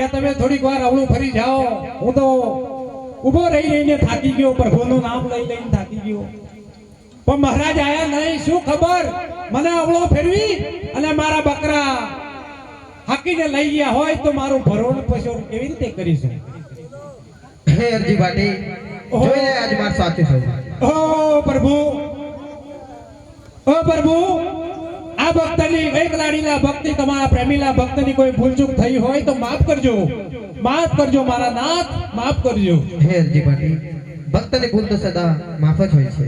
કે તમે થોડીક વાર અવળું ફરી જાઓ. હું તો ઊભો રહી રહીને થાકી ગયો પ્રભુનું નામ લઈ લઈને થાકી ગયો. પણ મહારાજ આયા નહીં શું ખબર? મને અવળો ફેરવી અને મારા બકરા હાકીને લઈ ગયા હોય તો મારું ભરોણ પશોણ કેવી રીતે કરીશું? હે અરજી ભાટી જોઈએ આજ માર સાચું છે ઓ પ્રભુ ઓ પ્રભુ આ ભક્તની લાડીલા ભક્તિ તમારા પ્રેમીલા ભક્તની કોઈ ભૂલચૂક થઈ હોય તો માફ કરજો. માફ કરજો મારા નાથ માફ કરજો. હે અરજી ભાટી ભક્તની ભૂલ તો સદા માફ જ હોય છે.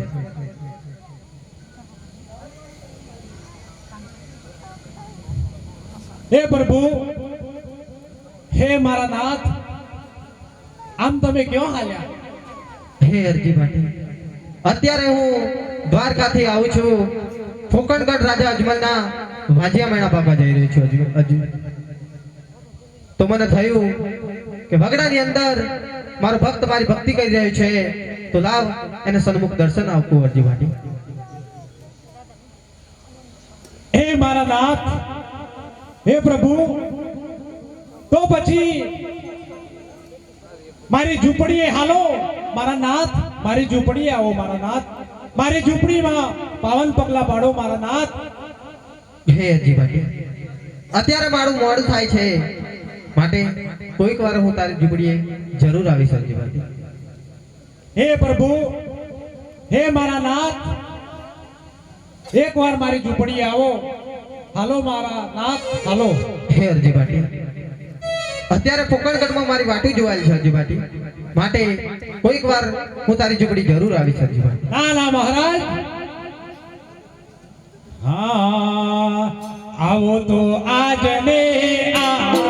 હે પ્રભુ હે મારા નાથ આમ તમે કયો હાલ્યા? હે અરજી ભાટી અત્યારે હું દ્વારકાથી આવું છું. ફોકણગઢ રાજા અજમલના વાજિયા મેણા બાપા જઈ રહ્યો છું હજુ તો મને થયું કે વગડાની અંદર મારો ભક્ત મારી ભક્તિ કરી રહ્યો છે, તો લાવ એને સન્મુખ દર્શન આપવું અરજી ભાટી હે મારા નાથ, હે પ્રભુ, તો પછી મારી ઝૂંપડીએ હાલો, મારા નાથ, મારી ઝૂંપડીએ આવો, મારા નાથ. મારી ઝૂંપડીમાં પાવન પગલા પાડો મારા નાથ. હે અરજી ભાટી અત્યારે મારું મોડું થાય છે. માટે કોઈક વાર હું તારી ઝૂંપડીએ જરૂર આવીશ અરજી ભાટી હે પ્રભુ હે મારા નાથ. એકવાર મારી ઝૂંપડીએ આવો. હાલો મારા નાથ હાલો. હે અરજી ભાટી અત્યારે પોકણગઢમાં મારી વાટી જોવાયેલી છે અરજી ભાટી માટે કોઈક વાર હું તારી ઝૂંપડી જરૂર આવીશ અરજી ભાટી ના ના મહારાજ. હા આવો તો આજને આ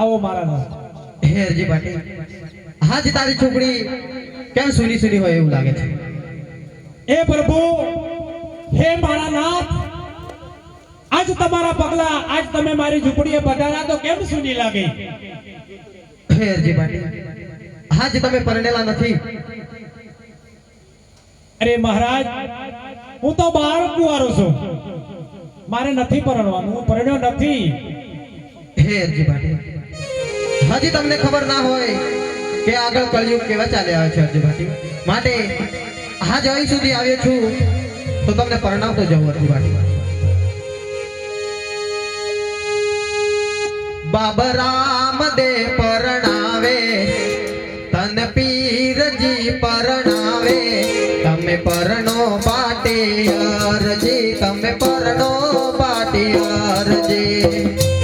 આવો મારા નાથ. હે અરજી હાજી તારી છોકરી કેમ સુની સુની હોય એવું લાગે છે? એ પ્રભુ હે મારા નાથ આજ તમારા પગલા આજ તમે મારી ઝૂંપડીએ પધાર્યા તો કેમ સુની લાગે? હે અરજી હાજી તમે પરણેલા નથી. અરે મહારાજ હું તો બાર કુવારો છું. મારે નથી પરણવાનું હું પરણ્યો નથી. હે અરજી હજી તમને ખબર ના હોય કે આગળ કળિયુગ કેવા ચાલ્યા આવે છે અર્જુભાઈ માટે આજ અહીં સુધી આવ્યો છું, તો તમને પરણાવતો જવું અર્જુભાઈ બાબા રામ દે પરણાવે, તન પીરજી પરણાવે, તમે પરણો પાટે અરજી, તમે પરણો પાટે અરજી.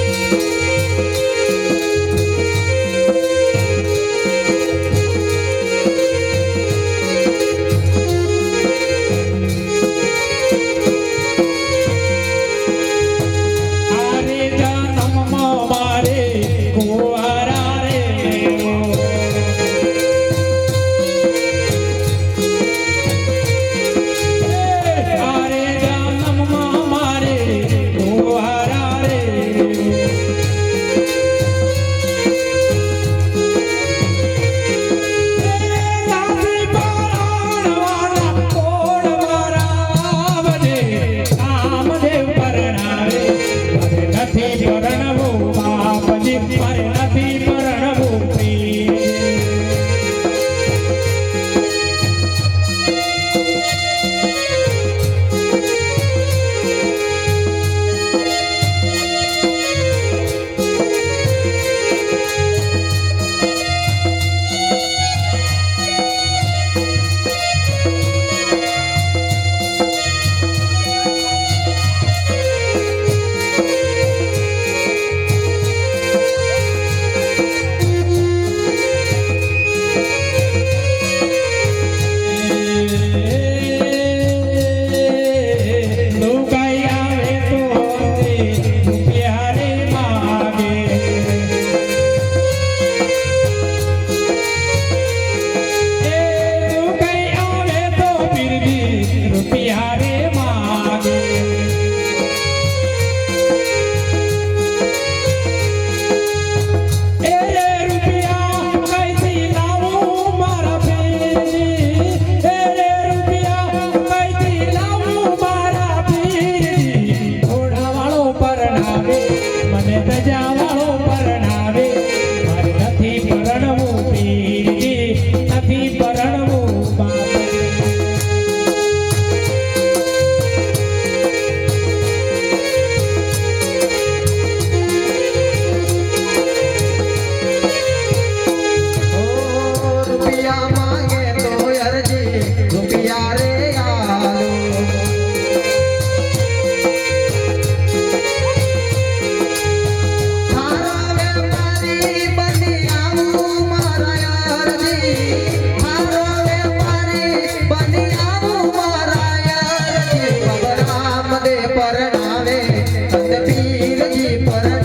परत